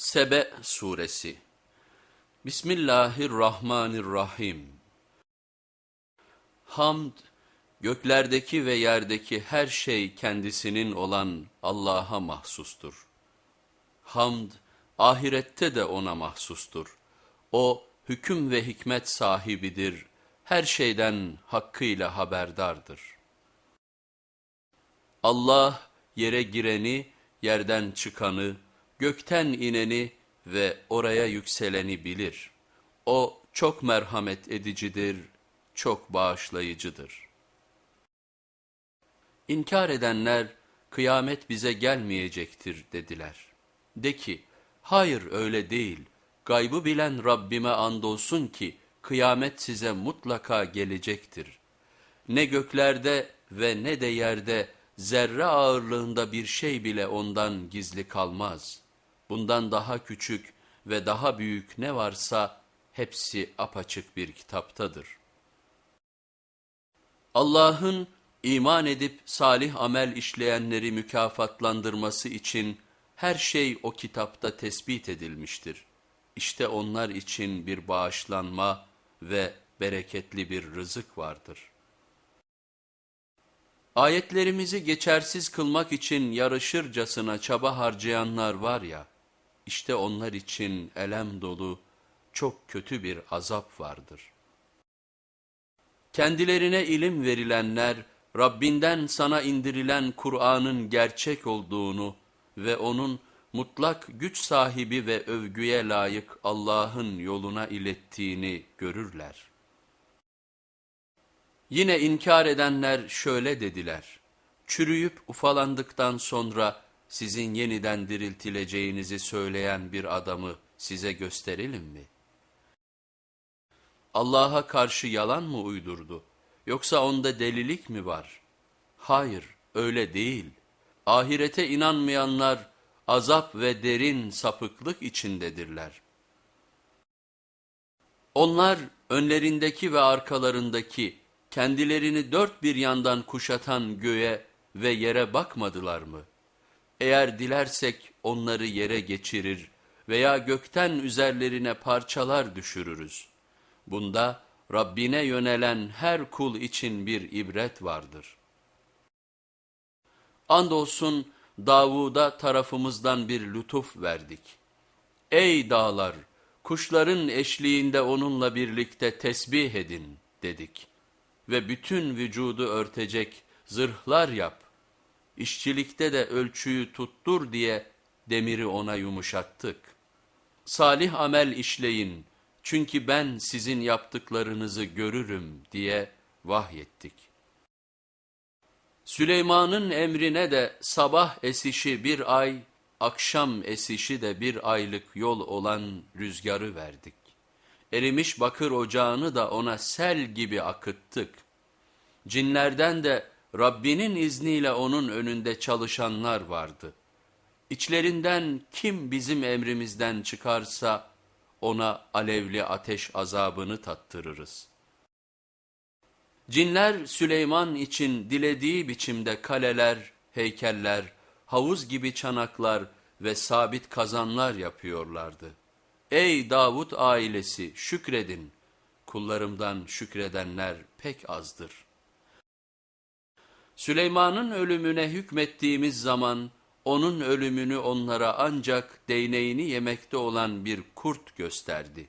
Sebe Suresi Bismillahirrahmanirrahim Hamd, göklerdeki ve yerdeki her şey kendisinin olan Allah'a mahsustur. Hamd, ahirette de ona mahsustur. O, hüküm ve hikmet sahibidir, her şeyden hakkıyla haberdardır. Allah, yere gireni, yerden çıkanı, gökten ineni ve oraya yükseleni bilir. O çok merhamet edicidir, çok bağışlayıcıdır. İnkar edenler, kıyamet bize gelmeyecektir dediler. De ki, hayır öyle değil, gaybı bilen Rabbime andolsun ki, kıyamet size mutlaka gelecektir. Ne göklerde ve ne de yerde zerre ağırlığında bir şey bile ondan gizli kalmaz. Bundan daha küçük ve daha büyük ne varsa hepsi apaçık bir kitaptadır. Allah'ın iman edip salih amel işleyenleri mükafatlandırması için her şey o kitapta tespit edilmiştir. İşte onlar için bir bağışlanma ve bereketli bir rızık vardır.'' Ayetlerimizi geçersiz kılmak için yarışırcasına çaba harcayanlar var ya, işte onlar için elem dolu çok kötü bir azap vardır. Kendilerine ilim verilenler, Rabbinden sana indirilen Kur'an'ın gerçek olduğunu ve onun mutlak güç sahibi ve övgüye layık Allah'ın yoluna ilettiğini görürler. Yine inkar edenler şöyle dediler. Çürüyüp ufalandıktan sonra sizin yeniden diriltileceğinizi söyleyen bir adamı size gösterelim mi? Allah'a karşı yalan mı uydurdu? Yoksa onda delilik mi var? Hayır, öyle değil. Ahirete inanmayanlar azap ve derin sapıklık içindedirler. Onlar önlerindeki ve arkalarındaki kendilerini dört bir yandan kuşatan göğe ve yere bakmadılar mı? Eğer dilersek onları yere geçirir veya gökten üzerlerine parçalar düşürürüz. Bunda Rabbine yönelen her kul için bir ibret vardır. Andolsun Davud'a tarafımızdan bir lütuf verdik. Ey dağlar! Kuşların eşliğinde onunla birlikte tesbih edin dedik ve bütün vücudu örtecek zırhlar yap. İşçilikte de ölçüyü tuttur diye demiri ona yumuşattık. Salih amel işleyin çünkü ben sizin yaptıklarınızı görürüm diye vahyettik. Süleyman'ın emrine de sabah esişi bir ay, akşam esişi de bir aylık yol olan rüzgarı verdik. Erimiş bakır ocağını da ona sel gibi akıttık. Cinlerden de Rabbinin izniyle onun önünde çalışanlar vardı. İçlerinden kim bizim emrimizden çıkarsa ona alevli ateş azabını tattırırız. Cinler Süleyman için dilediği biçimde kaleler, heykeller, havuz gibi çanaklar ve sabit kazanlar yapıyorlardı. Ey Davut ailesi şükredin, kullarımdan şükredenler pek azdır. Süleyman'ın ölümüne hükmettiğimiz zaman onun ölümünü onlara ancak değneğini yemekte olan bir kurt gösterdi.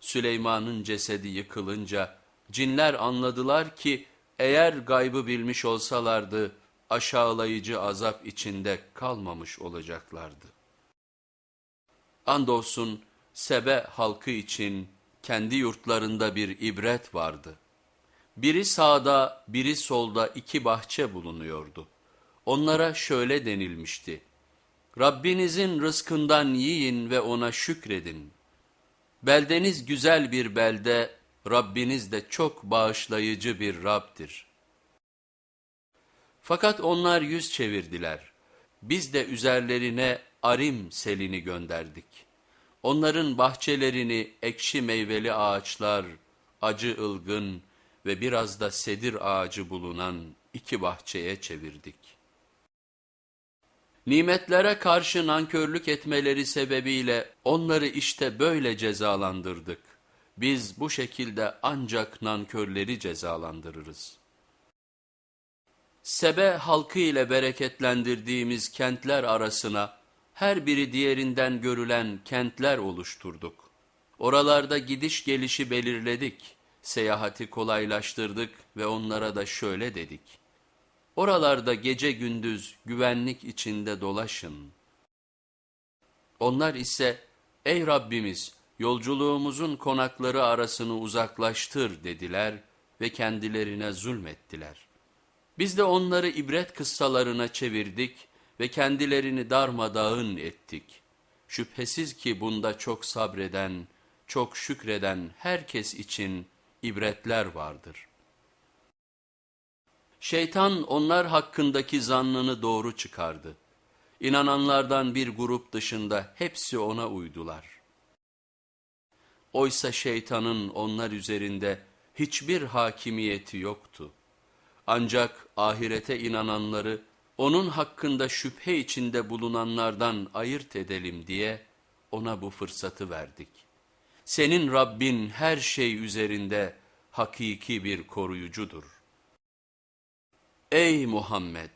Süleyman'ın cesedi yıkılınca cinler anladılar ki eğer gaybı bilmiş olsalardı aşağılayıcı azap içinde kalmamış olacaklardı. Andolsun Sebe halkı için kendi yurtlarında bir ibret vardı. Biri sağda, biri solda iki bahçe bulunuyordu. Onlara şöyle denilmişti. Rabbinizin rızkından yiyin ve ona şükredin. Beldeniz güzel bir belde, Rabbiniz de çok bağışlayıcı bir Rab'dir. Fakat onlar yüz çevirdiler. Biz de üzerlerine arim selini gönderdik. Onların bahçelerini ekşi meyveli ağaçlar, acı ılgın ve biraz da sedir ağacı bulunan iki bahçeye çevirdik. Nimetlere karşı nankörlük etmeleri sebebiyle onları işte böyle cezalandırdık. Biz bu şekilde ancak nankörleri cezalandırırız. Sebe halkı ile bereketlendirdiğimiz kentler arasına her biri diğerinden görülen kentler oluşturduk. Oralarda gidiş gelişi belirledik, seyahati kolaylaştırdık ve onlara da şöyle dedik. Oralarda gece gündüz güvenlik içinde dolaşın. Onlar ise ey Rabbimiz yolculuğumuzun konakları arasını uzaklaştır dediler ve kendilerine zulmettiler. Biz de onları ibret kıssalarına çevirdik ve kendilerini darmadağın ettik. Şüphesiz ki bunda çok sabreden, çok şükreden herkes için ibretler vardır.'' Şeytan onlar hakkındaki zannını doğru çıkardı. İnananlardan bir grup dışında hepsi ona uydular. Oysa şeytanın onlar üzerinde hiçbir hakimiyeti yoktu. Ancak ahirete inananları onun hakkında şüphe içinde bulunanlardan ayırt edelim diye ona bu fırsatı verdik. Senin Rabbin her şey üzerinde hakiki bir koruyucudur. Ey Muhammed!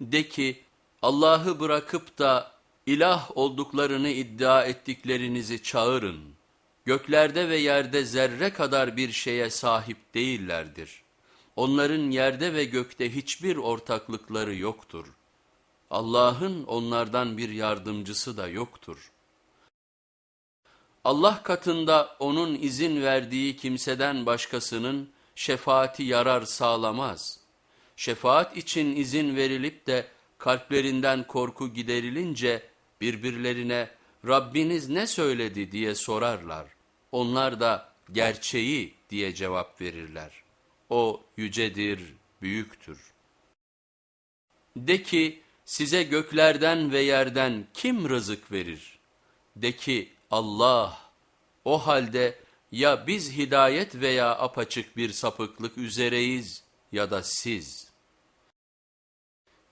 De ki Allah'ı bırakıp da ilah olduklarını iddia ettiklerinizi çağırın. Göklerde ve yerde zerre kadar bir şeye sahip değillerdir. Onların yerde ve gökte hiçbir ortaklıkları yoktur. Allah'ın onlardan bir yardımcısı da yoktur. Allah katında onun izin verdiği kimseden başkasının şefaati yarar sağlamaz.'' şefaat için izin verilip de kalplerinden korku giderilince birbirlerine Rabbiniz ne söyledi diye sorarlar. Onlar da gerçeği diye cevap verirler. O yücedir, büyüktür. De ki size göklerden ve yerden kim rızık verir? De ki Allah. O halde ya biz hidayet veya apaçık bir sapıklık üzereyiz ya da siz.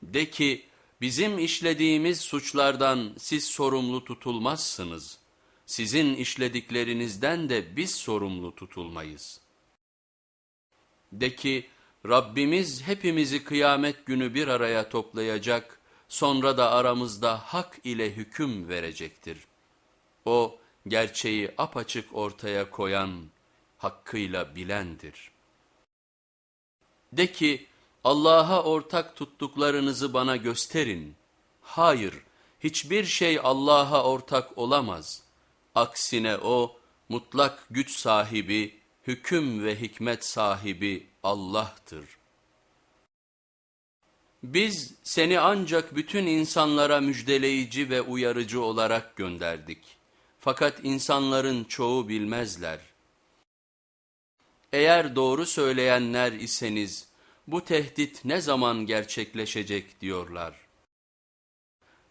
De ki bizim işlediğimiz suçlardan siz sorumlu tutulmazsınız. Sizin işlediklerinizden de biz sorumlu tutulmayız. De ki Rabbimiz hepimizi kıyamet günü bir araya toplayacak, sonra da aramızda hak ile hüküm verecektir. O gerçeği apaçık ortaya koyan, hakkıyla bilendir.'' De ki Allah'a ortak tuttuklarınızı bana gösterin. Hayır, hiçbir şey Allah'a ortak olamaz. Aksine o mutlak güç sahibi, hüküm ve hikmet sahibi Allah'tır. Biz seni ancak bütün insanlara müjdeleyici ve uyarıcı olarak gönderdik. Fakat insanların çoğu bilmezler. Eğer doğru söyleyenler iseniz bu tehdit ne zaman gerçekleşecek diyorlar.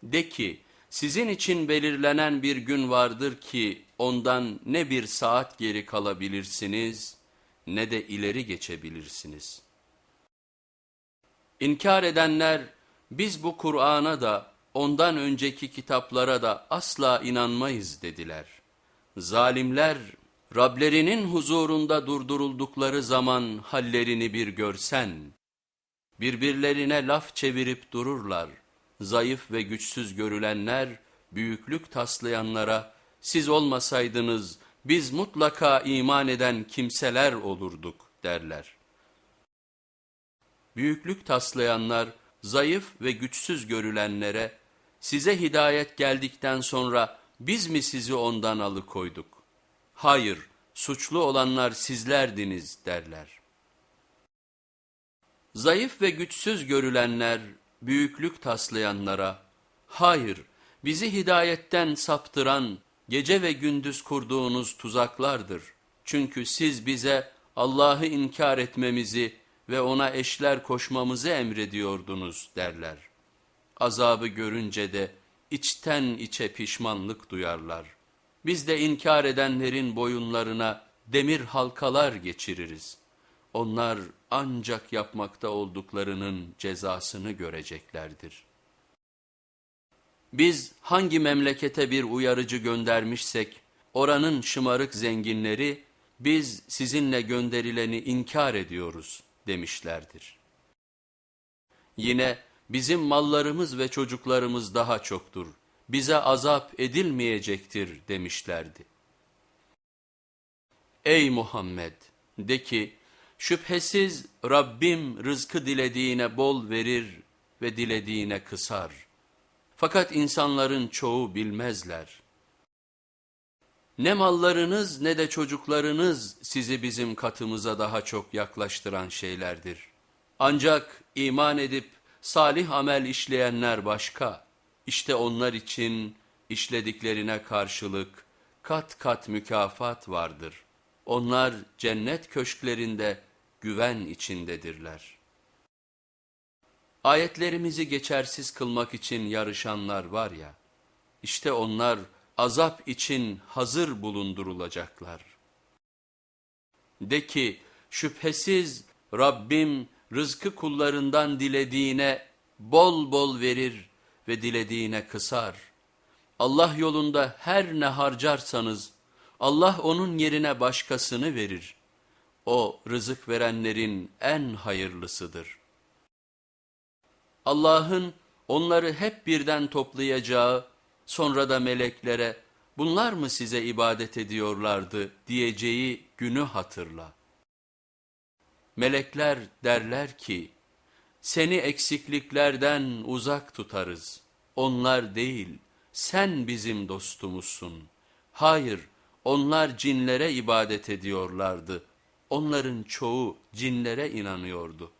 De ki sizin için belirlenen bir gün vardır ki ondan ne bir saat geri kalabilirsiniz ne de ileri geçebilirsiniz. İnkar edenler biz bu Kur'an'a da ondan önceki kitaplara da asla inanmayız dediler. Zalimler Rablerinin huzurunda durduruldukları zaman hallerini bir görsen, birbirlerine laf çevirip dururlar. Zayıf ve güçsüz görülenler, büyüklük taslayanlara, siz olmasaydınız biz mutlaka iman eden kimseler olurduk derler. Büyüklük taslayanlar, zayıf ve güçsüz görülenlere, size hidayet geldikten sonra biz mi sizi ondan alıkoyduk? hayır suçlu olanlar sizlerdiniz derler. Zayıf ve güçsüz görülenler büyüklük taslayanlara, hayır bizi hidayetten saptıran gece ve gündüz kurduğunuz tuzaklardır. Çünkü siz bize Allah'ı inkar etmemizi ve ona eşler koşmamızı emrediyordunuz derler. Azabı görünce de içten içe pişmanlık duyarlar.'' Biz de inkar edenlerin boyunlarına demir halkalar geçiririz. Onlar ancak yapmakta olduklarının cezasını göreceklerdir.'' Biz hangi memlekete bir uyarıcı göndermişsek, oranın şımarık zenginleri, biz sizinle gönderileni inkar ediyoruz demişlerdir. Yine bizim mallarımız ve çocuklarımız daha çoktur, bize azap edilmeyecektir demişlerdi. Ey Muhammed! De ki, şüphesiz Rabbim rızkı dilediğine bol verir ve dilediğine kısar. Fakat insanların çoğu bilmezler. Ne mallarınız ne de çocuklarınız sizi bizim katımıza daha çok yaklaştıran şeylerdir. Ancak iman edip salih amel işleyenler başka. İşte onlar için işlediklerine karşılık kat kat mükafat vardır. Onlar cennet köşklerinde güven içindedirler. Ayetlerimizi geçersiz kılmak için yarışanlar var ya, işte onlar azap için hazır bulundurulacaklar. De ki şüphesiz Rabbim rızkı kullarından dilediğine bol bol verir ve dilediğine kısar. Allah yolunda her ne harcarsanız Allah onun yerine başkasını verir. O rızık verenlerin en hayırlısıdır. Allah'ın onları hep birden toplayacağı, sonra da meleklere bunlar mı size ibadet ediyorlardı diyeceği günü hatırla. Melekler derler ki, seni eksikliklerden uzak tutarız. Onlar değil, sen bizim dostumuzsun. Hayır, onlar cinlere ibadet ediyorlardı. Onların çoğu cinlere inanıyordu.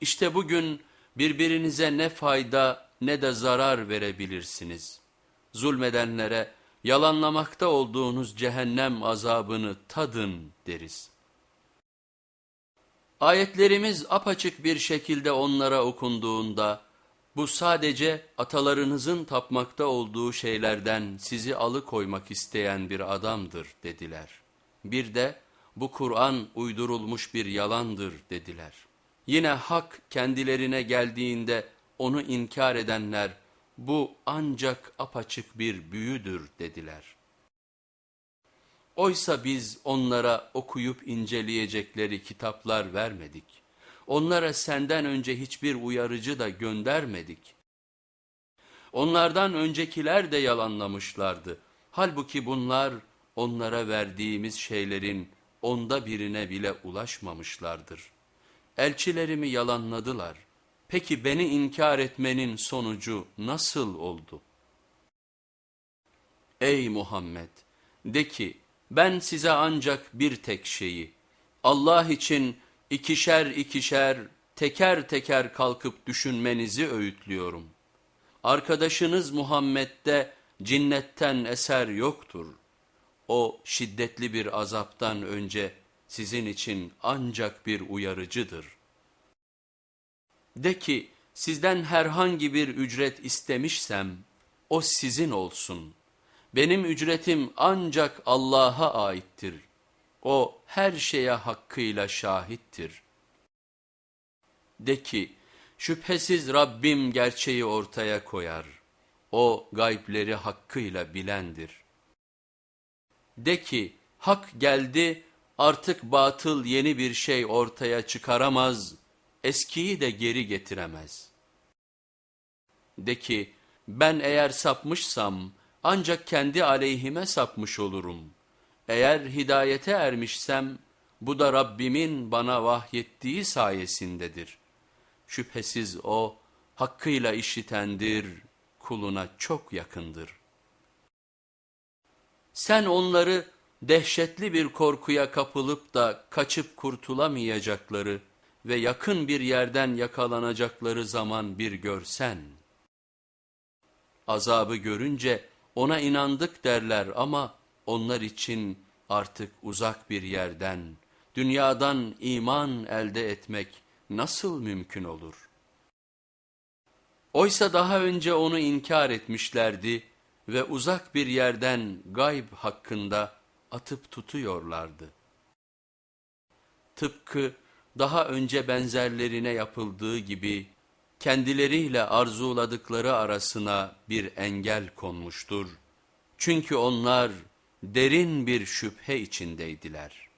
İşte bugün birbirinize ne fayda ne de zarar verebilirsiniz. Zulmedenlere yalanlamakta olduğunuz cehennem azabını tadın deriz. Ayetlerimiz apaçık bir şekilde onlara okunduğunda, bu sadece atalarınızın tapmakta olduğu şeylerden sizi alıkoymak isteyen bir adamdır dediler. Bir de bu Kur'an uydurulmuş bir yalandır dediler. Yine hak kendilerine geldiğinde onu inkar edenler bu ancak apaçık bir büyüdür dediler. Oysa biz onlara okuyup inceleyecekleri kitaplar vermedik. Onlara senden önce hiçbir uyarıcı da göndermedik. Onlardan öncekiler de yalanlamışlardı. Halbuki bunlar onlara verdiğimiz şeylerin onda birine bile ulaşmamışlardır. Elçilerimi yalanladılar. Peki beni inkar etmenin sonucu nasıl oldu? Ey Muhammed! De ki, ben size ancak bir tek şeyi, Allah için ikişer ikişer, teker teker kalkıp düşünmenizi öğütlüyorum. Arkadaşınız Muhammed'de cinnetten eser yoktur. O şiddetli bir azaptan önce sizin için ancak bir uyarıcıdır. De ki sizden herhangi bir ücret istemişsem o sizin olsun.'' Benim ücretim ancak Allah'a aittir. O her şeye hakkıyla şahittir. De ki, şüphesiz Rabbim gerçeği ortaya koyar. O gaybleri hakkıyla bilendir. De ki, hak geldi, artık batıl yeni bir şey ortaya çıkaramaz, eskiyi de geri getiremez. De ki, ben eğer sapmışsam, ancak kendi aleyhime sapmış olurum. Eğer hidayete ermişsem bu da Rabbimin bana vahyettiği sayesindedir. Şüphesiz o hakkıyla işitendir, kuluna çok yakındır. Sen onları dehşetli bir korkuya kapılıp da kaçıp kurtulamayacakları ve yakın bir yerden yakalanacakları zaman bir görsen. Azabı görünce, ona inandık derler ama onlar için artık uzak bir yerden, dünyadan iman elde etmek nasıl mümkün olur? Oysa daha önce onu inkar etmişlerdi ve uzak bir yerden gayb hakkında atıp tutuyorlardı. Tıpkı daha önce benzerlerine yapıldığı gibi kendileriyle arzuladıkları arasına bir engel konmuştur. Çünkü onlar derin bir şüphe içindeydiler.''